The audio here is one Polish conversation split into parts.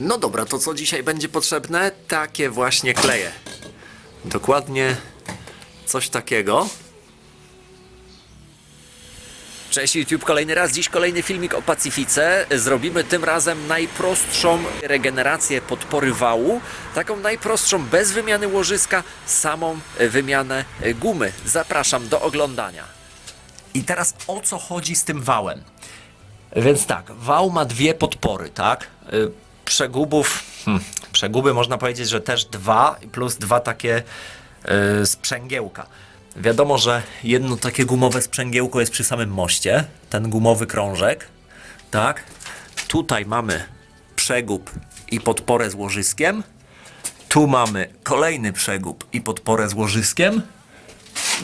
No dobra, to co dzisiaj będzie potrzebne? Takie właśnie kleje. Dokładnie coś takiego. Cześć YouTube, kolejny raz. Dziś kolejny filmik o Pacyfice. Zrobimy tym razem najprostszą regenerację podpory wału. Taką najprostszą, bez wymiany łożyska, samą wymianę gumy. Zapraszam do oglądania. I teraz o co chodzi z tym wałem? Więc tak, wał ma dwie podpory, tak? Przegubów, hmm, przeguby można powiedzieć, że też dwa, plus dwa takie y, sprzęgiełka. Wiadomo, że jedno takie gumowe sprzęgiełko jest przy samym moście, ten gumowy krążek, tak? Tutaj mamy przegub i podporę z łożyskiem. Tu mamy kolejny przegub i podporę z łożyskiem.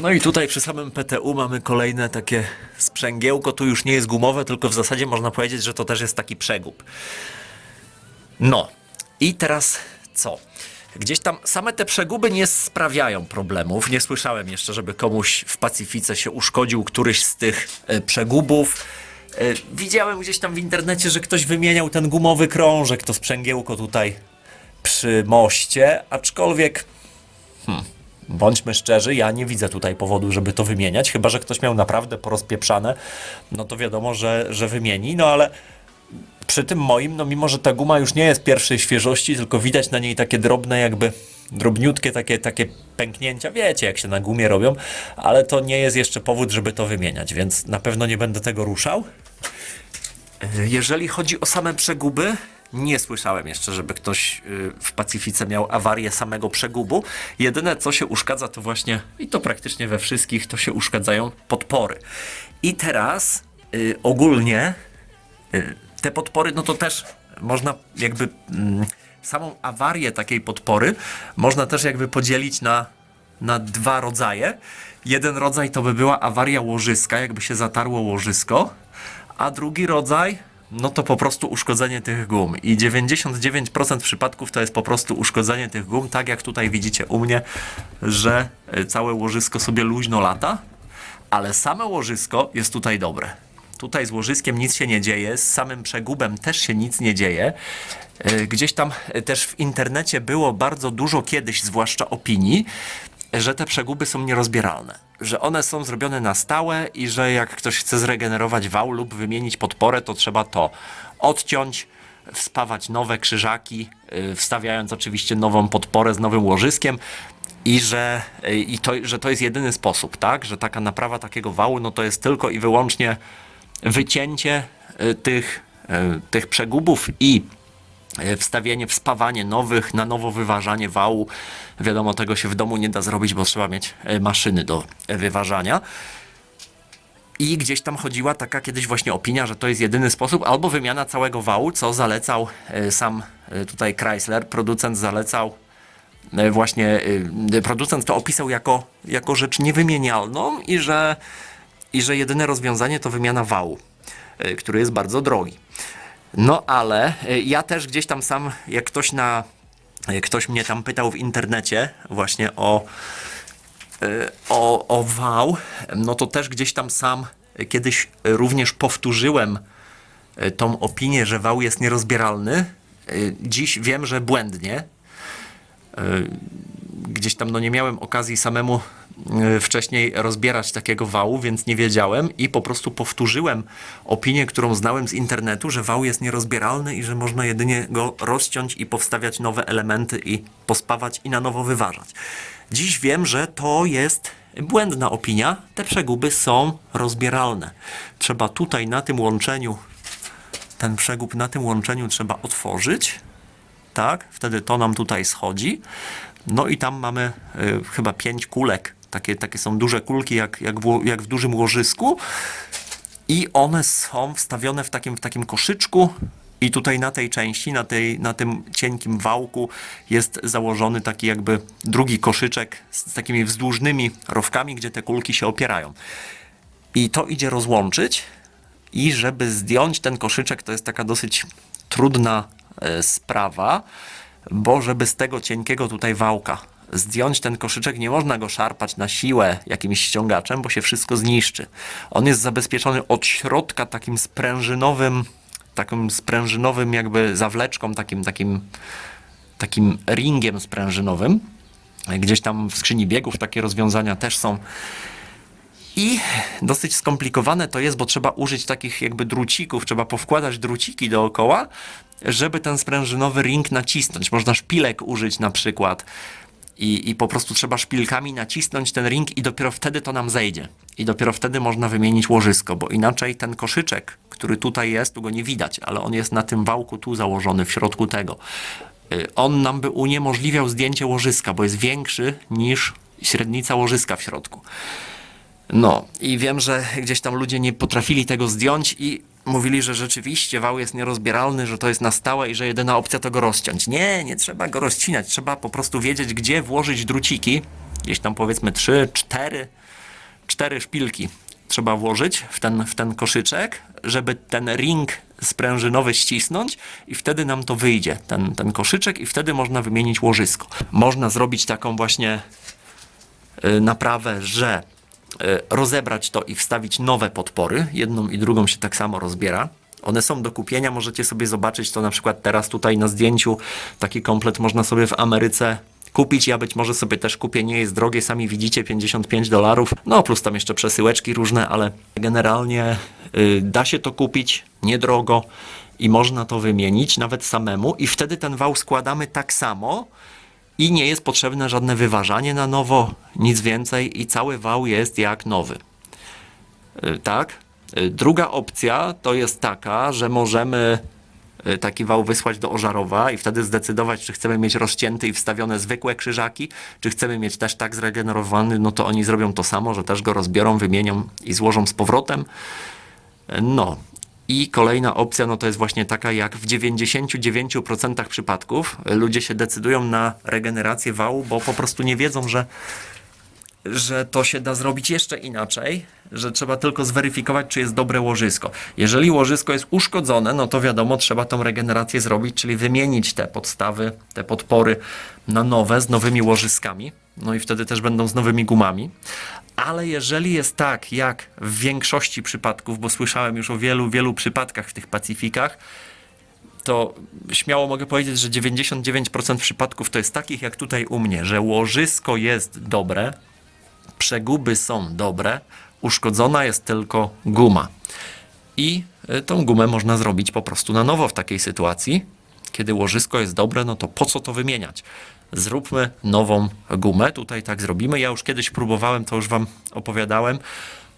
No i tutaj przy samym PTU mamy kolejne takie sprzęgiełko. Tu już nie jest gumowe, tylko w zasadzie można powiedzieć, że to też jest taki przegub. No i teraz co? Gdzieś tam same te przeguby nie sprawiają problemów. Nie słyszałem jeszcze, żeby komuś w Pacyfice się uszkodził któryś z tych e, przegubów. E, Widziałem gdzieś tam w internecie, że ktoś wymieniał ten gumowy krążek, to sprzęgiełko tutaj przy moście, aczkolwiek Bądźmy szczerzy, ja nie widzę tutaj powodu, żeby to wymieniać, chyba że ktoś miał naprawdę porozpieprzane, no to wiadomo, że, że wymieni, no ale przy tym moim, no mimo, że ta guma już nie jest pierwszej świeżości, tylko widać na niej takie drobne jakby drobniutkie takie, takie pęknięcia, wiecie jak się na gumie robią, ale to nie jest jeszcze powód, żeby to wymieniać, więc na pewno nie będę tego ruszał. Jeżeli chodzi o same przeguby, nie słyszałem jeszcze, żeby ktoś y, w Pacyfice miał awarię samego przegubu. Jedyne co się uszkadza to właśnie, i to praktycznie we wszystkich, to się uszkadzają podpory. I teraz y, ogólnie y, te podpory, no to też można jakby mm, samą awarię takiej podpory można też jakby podzielić na, na dwa rodzaje. Jeden rodzaj to by była awaria łożyska, jakby się zatarło łożysko, a drugi rodzaj no to po prostu uszkodzenie tych gum. I 99% przypadków to jest po prostu uszkodzenie tych gum, tak jak tutaj widzicie u mnie, że y, całe łożysko sobie luźno lata, ale same łożysko jest tutaj dobre. Tutaj z łożyskiem nic się nie dzieje, z samym przegubem też się nic nie dzieje. Y, Gdzieś tam y, też w internecie było bardzo dużo kiedyś, zwłaszcza opinii, że te przeguby są nierozbieralne. Że one są zrobione na stałe i że jak ktoś chce zregenerować wał lub wymienić podporę, to trzeba to odciąć, wspawać nowe krzyżaki, y, wstawiając oczywiście nową podporę z nowym łożyskiem. I że, i to, że to jest jedyny sposób, tak? Że taka naprawa takiego wału, no to jest tylko i wyłącznie wycięcie y, tych, y, tych przegubów i y, wstawienie, wspawanie nowych, na nowo wyważanie wału. Wiadomo, tego się w domu nie da zrobić, bo trzeba mieć maszyny do wyważania. I gdzieś tam chodziła taka kiedyś właśnie opinia, że to jest jedyny sposób, albo wymiana całego wału, co zalecał sam tutaj Chrysler, producent zalecał właśnie, producent to opisał jako, jako rzecz niewymienialną i że, i że jedyne rozwiązanie to wymiana wału, y, który jest bardzo drogi. No ale y, ja też gdzieś tam sam, jak ktoś na, jak ktoś mnie tam pytał w internecie właśnie o, o, o wał, no to też gdzieś tam sam kiedyś również powtórzyłem tą opinię, że wał jest nierozbieralny. Dziś wiem, że błędnie. Gdzieś tam no nie miałem okazji samemu wcześniej rozbierać takiego wału, więc nie wiedziałem i po prostu powtórzyłem opinię, którą znałem z internetu, że wał jest nierozbieralny i że można jedynie go rozciąć i powstawiać nowe elementy i pospawać i na nowo wyważać. Dziś wiem, że to jest błędna opinia. Te przeguby są rozbieralne. Trzeba tutaj na tym łączeniu, ten przegub na tym łączeniu trzeba otworzyć tak? Wtedy to nam tutaj schodzi. No i tam mamy y, chyba pięć kulek. Takie, takie są duże kulki, jak, jak, w, jak w dużym łożysku. I one są wstawione w takim, w takim koszyczku. I tutaj na tej części, na, tej, na tym cienkim wałku jest założony taki jakby drugi koszyczek z, z takimi wzdłużnymi rowkami, gdzie te kulki się opierają. I to idzie rozłączyć. I żeby zdjąć ten koszyczek, to jest taka dosyć trudna e, sprawa, bo żeby z tego cienkiego tutaj wałka zdjąć ten koszyczek, nie można go szarpać na siłę jakimś ściągaczem, bo się wszystko zniszczy. On jest zabezpieczony od środka takim sprężynowym takim sprężynowym jakby zawleczką, takim, takim, takim ringiem sprężynowym. Gdzieś tam w skrzyni biegów takie rozwiązania też są. I dosyć skomplikowane to jest, bo trzeba użyć takich jakby drucików, trzeba powkładać druciki dookoła, żeby ten sprężynowy ring nacisnąć. Można szpilek użyć na przykład. I, I po prostu trzeba szpilkami nacisnąć ten ring i dopiero wtedy to nam zejdzie. I dopiero wtedy można wymienić łożysko, bo inaczej ten koszyczek, który tutaj jest, tu go nie widać, ale on jest na tym wałku tu założony, w środku tego. Y, On nam by uniemożliwiał zdjęcie łożyska, bo jest większy niż średnica łożyska w środku. No i wiem, że gdzieś tam ludzie nie potrafili tego zdjąć i mówili, że rzeczywiście wał jest nierozbieralny, że to jest na stałe i że jedyna opcja to go rozciąć. Nie, nie trzeba go rozcinać, trzeba po prostu wiedzieć, gdzie włożyć druciki. Gdzieś tam powiedzmy 3, 4, cztery szpilki trzeba włożyć w ten, w ten koszyczek, żeby ten ring sprężynowy ścisnąć i wtedy nam to wyjdzie, ten, ten koszyczek i wtedy można wymienić łożysko. Można zrobić taką właśnie y, naprawę, że rozebrać to i wstawić nowe podpory. Jedną i drugą się tak samo rozbiera. One są do kupienia, możecie sobie zobaczyć to na przykład teraz tutaj na zdjęciu. Taki komplet można sobie w Ameryce kupić. Ja być może sobie też kupię, nie jest drogie, sami widzicie, 55 dolarów. No plus tam jeszcze przesyłeczki różne, ale generalnie y, da się to kupić niedrogo i można to wymienić nawet samemu i wtedy ten wał składamy tak samo, i nie jest potrzebne żadne wyważanie na nowo, nic więcej i cały wał jest jak nowy. Y, Tak? Y, Druga opcja to jest taka, że możemy y, taki wał wysłać do Ożarowa i wtedy zdecydować, czy chcemy mieć rozcięte i wstawione zwykłe krzyżaki, czy chcemy mieć też tak zregenerowany, no to oni zrobią to samo, że też go rozbiorą, wymienią i złożą z powrotem. No. I kolejna opcja, no to jest właśnie taka, jak w 99% przypadków ludzie się decydują na regenerację wału, bo po prostu nie wiedzą, że, że to się da zrobić jeszcze inaczej, że trzeba tylko zweryfikować, czy jest dobre łożysko. Jeżeli łożysko jest uszkodzone, no to wiadomo, trzeba tą regenerację zrobić, czyli wymienić te podstawy, te podpory na nowe, z nowymi łożyskami. No i wtedy też będą z nowymi gumami. Ale jeżeli jest tak, jak w większości przypadków, bo słyszałem już o wielu, wielu przypadkach w tych Pacyfikach, to śmiało mogę powiedzieć, że 99% przypadków to jest takich jak tutaj u mnie, że łożysko jest dobre, przeguby są dobre, uszkodzona jest tylko guma. I y, tą gumę można zrobić po prostu na nowo w takiej sytuacji. Kiedy łożysko jest dobre, no to po co to wymieniać? Zróbmy nową gumę. Tutaj tak zrobimy. Ja już kiedyś próbowałem, to już Wam opowiadałem.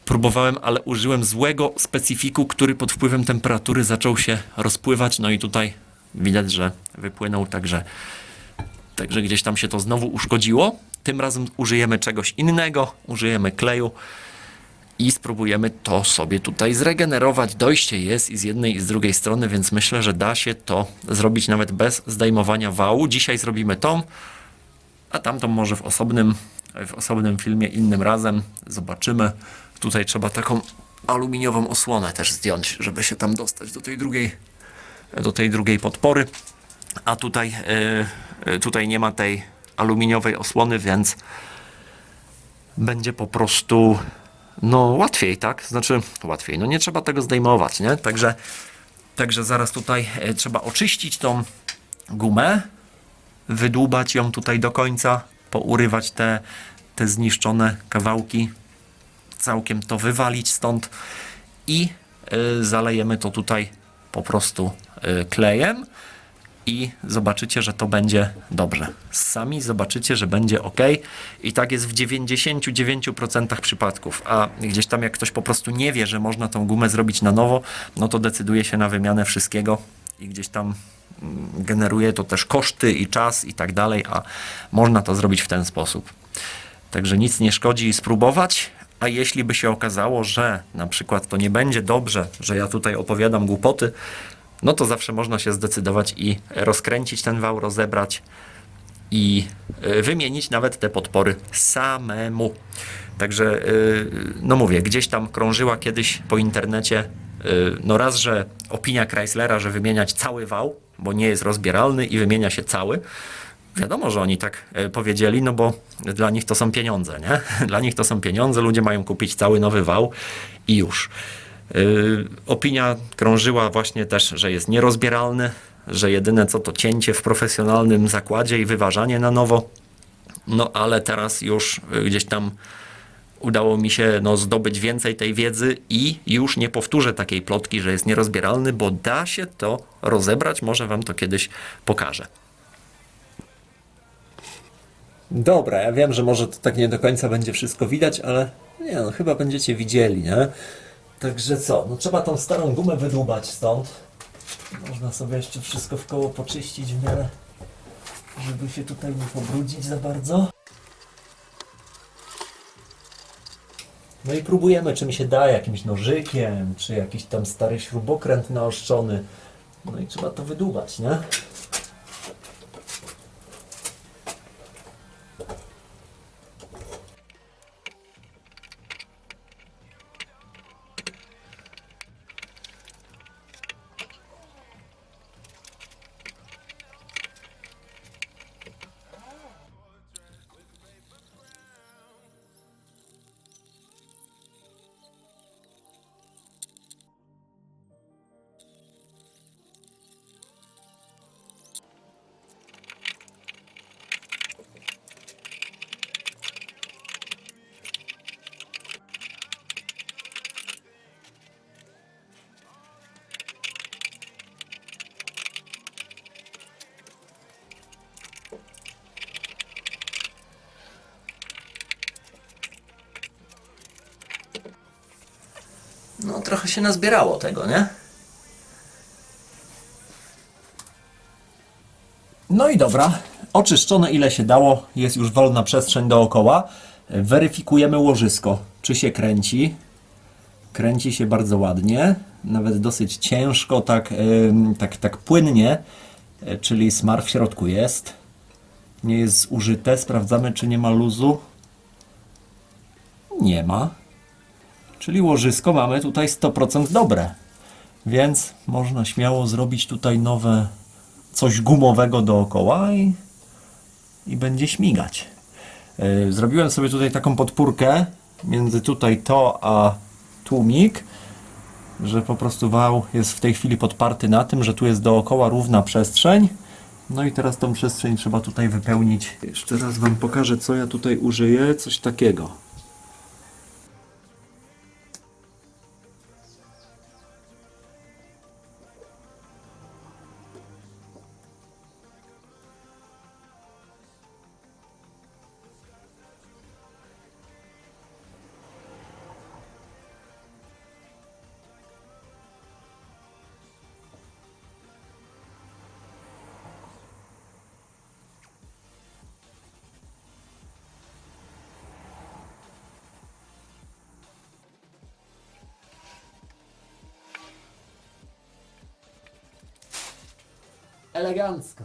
Próbowałem, ale użyłem złego specyfiku, który pod wpływem temperatury zaczął się rozpływać. No i tutaj widać, że wypłynął, także Także gdzieś tam się to znowu uszkodziło. Tym razem użyjemy czegoś innego, użyjemy kleju i spróbujemy to sobie tutaj zregenerować. Dojście jest i z jednej i z drugiej strony, więc myślę, że da się to zrobić nawet bez zdejmowania wału. Dzisiaj zrobimy tą, a tamtą może w osobnym, w osobnym filmie innym razem. Zobaczymy. Tutaj trzeba taką aluminiową osłonę też zdjąć, żeby się tam dostać do tej drugiej, do tej drugiej podpory. A tutaj, y, y, tutaj nie ma tej aluminiowej osłony, więc będzie po prostu no łatwiej, tak? Znaczy łatwiej, no nie trzeba tego zdejmować, nie? Także, także zaraz tutaj y, trzeba oczyścić tą gumę, wydłubać ją tutaj do końca, pourywać te, te zniszczone kawałki, całkiem to wywalić stąd i y, zalejemy to tutaj po prostu y, klejem i zobaczycie, że to będzie dobrze. Sami zobaczycie, że będzie ok. I tak jest w 99% przypadków. A gdzieś tam, jak ktoś po prostu nie wie, że można tą gumę zrobić na nowo, no to decyduje się na wymianę wszystkiego i gdzieś tam mm, generuje to też koszty i czas i tak dalej, a można to zrobić w ten sposób. Także nic nie szkodzi spróbować. A jeśli by się okazało, że na przykład to nie będzie dobrze, że ja tutaj opowiadam głupoty, no to zawsze można się zdecydować i rozkręcić ten wał, rozebrać i y, wymienić nawet te podpory samemu. Także, y, no mówię, gdzieś tam krążyła kiedyś po internecie, y, no raz, że opinia Chryslera, że wymieniać cały wał, bo nie jest rozbieralny i wymienia się cały. Wiadomo, że oni tak powiedzieli, no bo dla nich to są pieniądze, nie? Dla nich to są pieniądze, ludzie mają kupić cały nowy wał i już. Yy, opinia krążyła właśnie też, że jest nierozbieralny, że jedyne co to cięcie w profesjonalnym zakładzie i wyważanie na nowo. No ale teraz już y, gdzieś tam udało mi się no, zdobyć więcej tej wiedzy i już nie powtórzę takiej plotki, że jest nierozbieralny, bo da się to rozebrać. Może wam to kiedyś pokażę. Dobra, ja wiem, że może to tak nie do końca będzie wszystko widać, ale nie no, chyba będziecie widzieli, nie? Także co, no trzeba tą starą gumę wydłubać stąd. Można sobie jeszcze wszystko w koło poczyścić w miarę, żeby się tutaj nie pobrudzić za bardzo. No i próbujemy czym się da, jakimś nożykiem, czy jakiś tam stary śrubokręt naoszczony. No i trzeba to wydłubać, nie? Trochę się nazbierało tego, nie? No i dobra, oczyszczone ile się dało, jest już wolna przestrzeń dookoła. Weryfikujemy łożysko, czy się kręci. Kręci się bardzo ładnie, nawet dosyć ciężko, tak, tak, tak płynnie, e, czyli smar w środku jest. Nie jest zużyte, sprawdzamy czy nie ma luzu. Nie ma. Czyli łożysko mamy tutaj 100% dobre. Więc można śmiało zrobić tutaj nowe coś gumowego dookoła i, i będzie śmigać. Yy, Zrobiłem sobie tutaj taką podpórkę między tutaj to a tłumik, że po prostu wał jest w tej chwili podparty na tym, że tu jest dookoła równa przestrzeń. No i teraz tą przestrzeń trzeba tutaj wypełnić. Jeszcze raz Wam pokażę, co ja tutaj użyję. Coś takiego. Elegancko.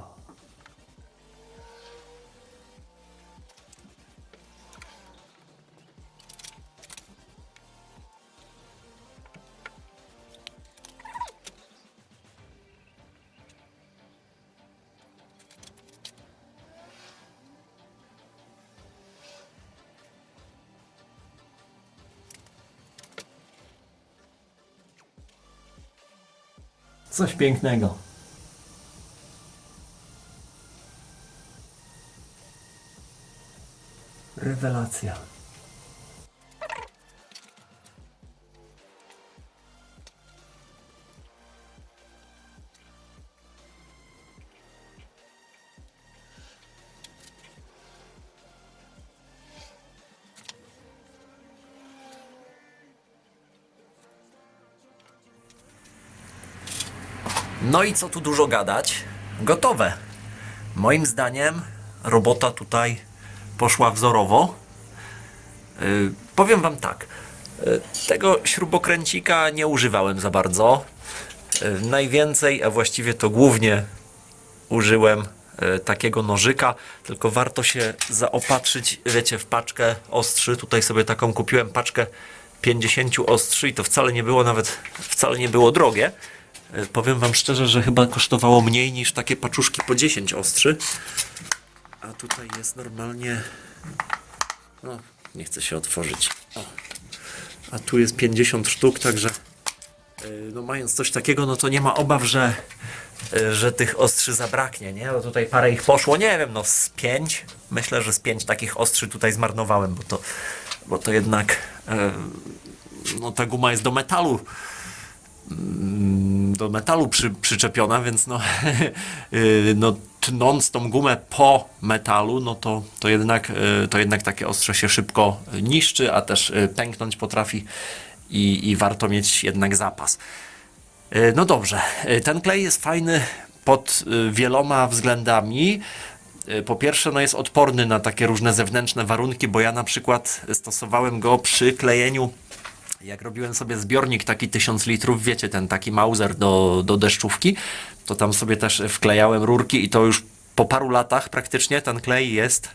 Coś pięknego. Rewelacja. No i co tu dużo gadać? Gotowe. Moim zdaniem robota tutaj poszła wzorowo. Yy, powiem Wam tak. yy, tego śrubokręcika nie używałem za bardzo. Yy, najwięcej, a właściwie to głównie użyłem takiego nożyka, tylko warto się zaopatrzyć, wiecie, w paczkę ostrzy. Tutaj sobie taką kupiłem paczkę 50 ostrzy i to wcale nie było nawet, wcale nie było drogie. Powiem Wam szczerze, że chyba kosztowało mniej niż takie paczuszki po 10 ostrzy. A tutaj jest normalnie. No, nie chce się otworzyć. O. A tu jest 50 sztuk, także Y, No mając coś takiego, no to nie ma obaw, że, y, że tych ostrzy zabraknie, nie? Bo tutaj parę ich poszło, nie wiem, no z pięć. Myślę, że z pięć takich ostrzy tutaj zmarnowałem, bo to, bo to jednak e, no ta guma jest do metalu mm, do metalu przy, przyczepiona, więc no, y, no tnąc tą gumę po metalu, no to, to, jednak, y, to jednak takie ostrze się szybko niszczy, a też y, pęknąć potrafi i, i warto mieć jednak zapas. Y, No dobrze, ten klej jest fajny pod wieloma względami. Po pierwsze, no jest odporny na takie różne zewnętrzne warunki, bo ja na przykład stosowałem go przy klejeniu jak robiłem sobie zbiornik taki 1000 litrów, wiecie, ten taki Mauser do, do deszczówki, to tam sobie też wklejałem rurki i to już po paru latach praktycznie ten klej jest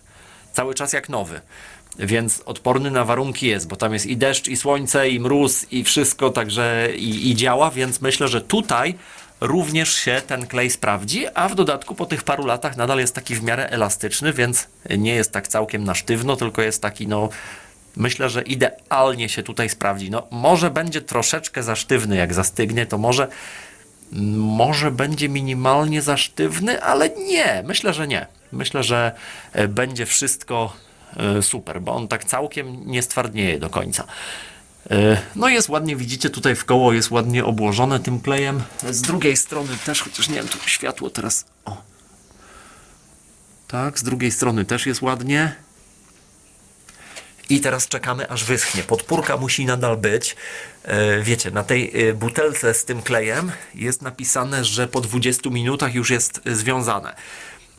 cały czas jak nowy. Więc odporny na warunki jest, bo tam jest i deszcz, i słońce, i mróz, i wszystko, także i, i działa, więc myślę, że tutaj również się ten klej sprawdzi, a w dodatku po tych paru latach nadal jest taki w miarę elastyczny, więc nie jest tak całkiem na sztywno, tylko jest taki no myślę, że idealnie się tutaj sprawdzi. No, może będzie troszeczkę za sztywny, jak zastygnie, to może, może będzie minimalnie za sztywny, ale nie, myślę, że nie. Myślę, że e, będzie wszystko e, super, bo on tak całkiem nie stwardnieje do końca. E, No jest ładnie, widzicie tutaj w koło jest ładnie obłożone tym klejem. Z drugiej strony też, chociaż nie wiem, tu światło teraz. O. Tak, z drugiej strony też jest ładnie. I teraz czekamy, aż wyschnie. Podpórka musi nadal być. E, Wiecie, na tej e, butelce z tym klejem jest napisane, że po 20 minutach już jest e, związane.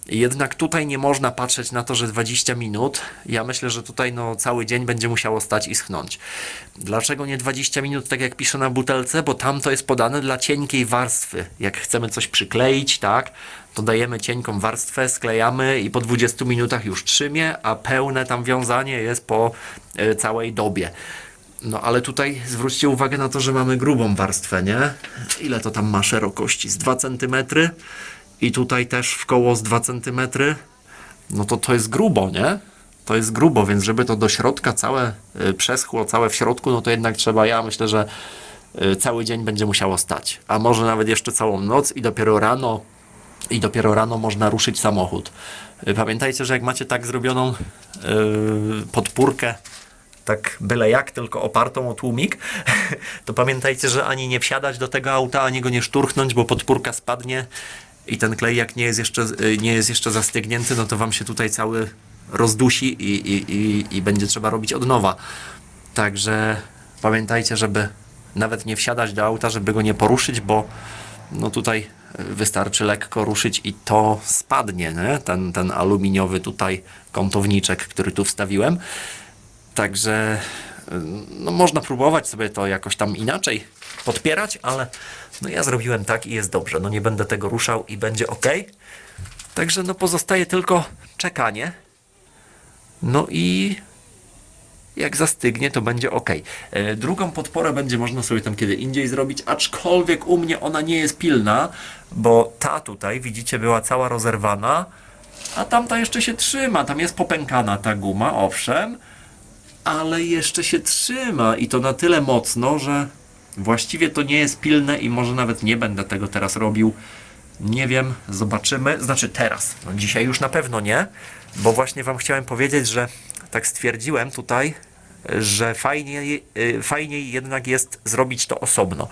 Jednak tutaj nie można patrzeć na to, że 20 minut. Ja myślę, że tutaj no, cały dzień będzie musiało stać i schnąć. Dlaczego nie 20 minut, tak jak pisze na butelce? Bo tam to jest podane dla cienkiej warstwy. Jak chcemy coś przykleić, tak, to dajemy cienką warstwę, sklejamy i po 20 minutach już trzymie, a pełne tam wiązanie jest po e, całej dobie. No ale tutaj zwróćcie uwagę na to, że mamy grubą warstwę, nie? Ile to tam ma szerokości? Z 2 cm i tutaj też w koło z 2 cm. No to to jest grubo, nie? To jest grubo, więc żeby to do środka całe y, przeschło, całe w środku, no to jednak trzeba, ja myślę, że y, cały dzień będzie musiało stać. A może nawet jeszcze całą noc i dopiero rano i dopiero rano można ruszyć samochód. Y, Pamiętajcie, że jak macie tak zrobioną yy, podpórkę, tak byle jak, tylko opartą o tłumik, to pamiętajcie, że ani nie wsiadać do tego auta, ani go nie szturchnąć, bo podpórka spadnie i ten klej jak nie jest jeszcze, y, nie jest jeszcze zastygnięty, no to wam się tutaj cały rozdusi i, i, i, i będzie trzeba robić od nowa. Także pamiętajcie, żeby nawet nie wsiadać do auta, żeby go nie poruszyć, bo no tutaj wystarczy lekko ruszyć i to spadnie, nie? Ten, ten aluminiowy tutaj kątowniczek, który tu wstawiłem. Także no, można próbować sobie to jakoś tam inaczej podpierać, ale no, ja zrobiłem tak i jest dobrze. No nie będę tego ruszał i będzie ok. Także no pozostaje tylko czekanie. No i jak zastygnie, to będzie ok. E, Drugą podporę będzie można sobie tam kiedy indziej zrobić, aczkolwiek u mnie ona nie jest pilna, bo ta tutaj, widzicie, była cała rozerwana, a tamta jeszcze się trzyma. Tam jest popękana ta guma, owszem, ale jeszcze się trzyma i to na tyle mocno, że właściwie to nie jest pilne i może nawet nie będę tego teraz robił. Nie wiem, zobaczymy. Znaczy teraz, no dzisiaj już na pewno nie, bo właśnie Wam chciałem powiedzieć, że tak stwierdziłem tutaj, że fajniej, y, fajniej jednak jest zrobić to osobno.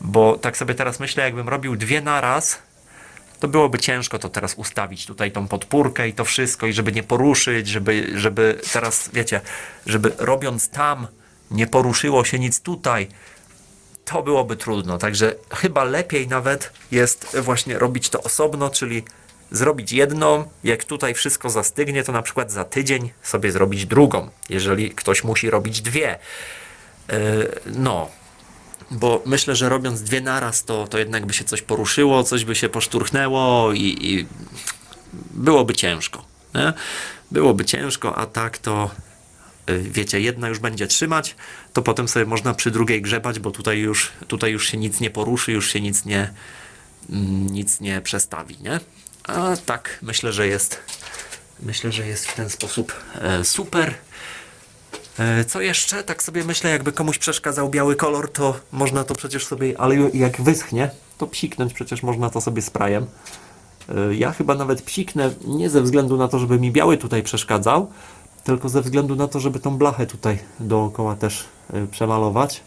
Bo tak sobie teraz myślę, jakbym robił dwie naraz, to byłoby ciężko to teraz ustawić tutaj tą podpórkę i to wszystko i żeby nie poruszyć, żeby, żeby teraz, wiecie, żeby robiąc tam nie poruszyło się nic tutaj, to byłoby trudno. Także chyba lepiej nawet jest właśnie robić to osobno, czyli zrobić jedną, jak tutaj wszystko zastygnie, to na przykład za tydzień sobie zrobić drugą, jeżeli ktoś musi robić dwie. Yy, No, bo myślę, że robiąc dwie naraz, to, to jednak by się coś poruszyło, coś by się poszturchnęło i, i byłoby ciężko. Nie? Byłoby ciężko, a tak to y, wiecie, jedna już będzie trzymać, to potem sobie można przy drugiej grzebać, bo tutaj już, tutaj już się nic nie poruszy, już się nic nie, mm, nic nie przestawi, nie? A tak, myślę, że jest myślę, że jest w ten sposób e, super. E, Co jeszcze? Tak sobie myślę, jakby komuś przeszkadzał biały kolor, to można to przecież sobie, ale jak wyschnie, to psiknąć przecież można to sobie sprayem. E, Ja chyba nawet psiknę nie ze względu na to, żeby mi biały tutaj przeszkadzał, tylko ze względu na to, żeby tą blachę tutaj dookoła też e, przemalować.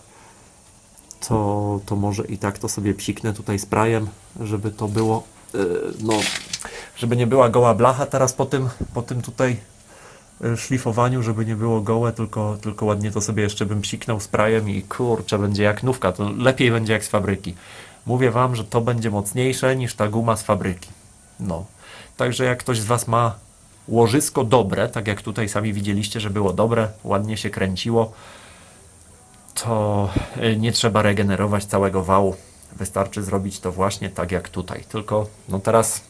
To, to może i tak to sobie psiknę tutaj sprayem, żeby to było, no, żeby nie była goła blacha teraz po tym, po tym tutaj e, szlifowaniu, żeby nie było gołe, tylko, tylko ładnie to sobie jeszcze bym psiknął sprayem i kurczę, będzie jak nówka, to lepiej będzie jak z fabryki. Mówię Wam, że to będzie mocniejsze niż ta guma z fabryki. No. Także jak ktoś z Was ma łożysko dobre, tak jak tutaj sami widzieliście, że było dobre, ładnie się kręciło, to y, nie trzeba regenerować całego wału. Wystarczy zrobić to właśnie tak jak tutaj. Tylko no teraz,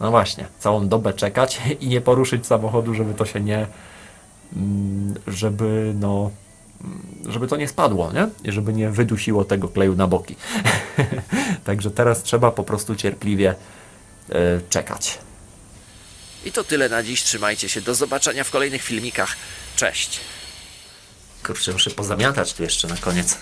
no właśnie, całą dobę czekać i nie poruszyć samochodu, żeby to się nie, mm, żeby no, mm, żeby to nie spadło, nie? I żeby nie wydusiło tego kleju na boki. Także teraz trzeba po prostu cierpliwie y, czekać. I to tyle na dziś. Trzymajcie się. Do zobaczenia w kolejnych filmikach. Cześć. Kurczę, muszę pozamiatać tu jeszcze na koniec.